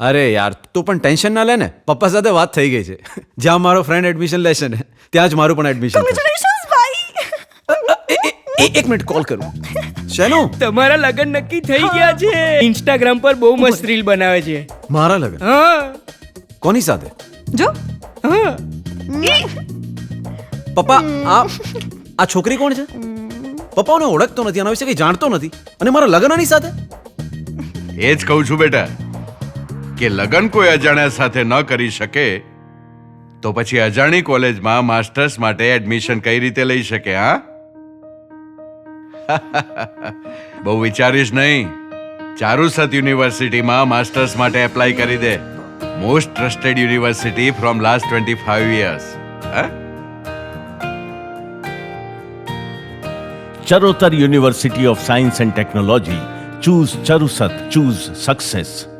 અરે યાર તું પણ ટેન્શન ના લે ને? પપ્પા સાથે વાત થઈ ગઈ છે. જ્યાં મારો ફ્રેન્ડ એડમિશન લેશે ને ત્યાં જ મારું પણ એડમિશન ભાઈ! એક મિનિટ કોલ કરું. શેનો? તમારા લગ્ન નક્કી થઈ ગયા છે. ઇન્સ્ટાગ્રામ પર બહુ મસ્ત રીલ બનાવે છે. મારા લગ્ન? હા. કોની સાથે? જો. હા. પપ્પા આ આ છોકરી કોણ છે? પપ્પાને ઓળખતો નથી આના વિશે કંઈ જાણતો નથી. અને મારા લગ્નની સાથે? એ જ કહું છું બેટા. કે લગ્ન કોઈ અજાણ્યા સાથે ન કરી શકે, તો પછી અજાણી કોલેજમાં માસ્ટર્સ માટે એડમિશન કઈ રીતે લઈ શકે, હા? બહુ વિચારીશ નહીં. ચારુસત યુનિવર્સિટીમાં માસ્ટર્સ માટે એપ્લાય કરી દે. Most trusted university from last twenty five years હા university of science and technology, choose Charusat, choose success.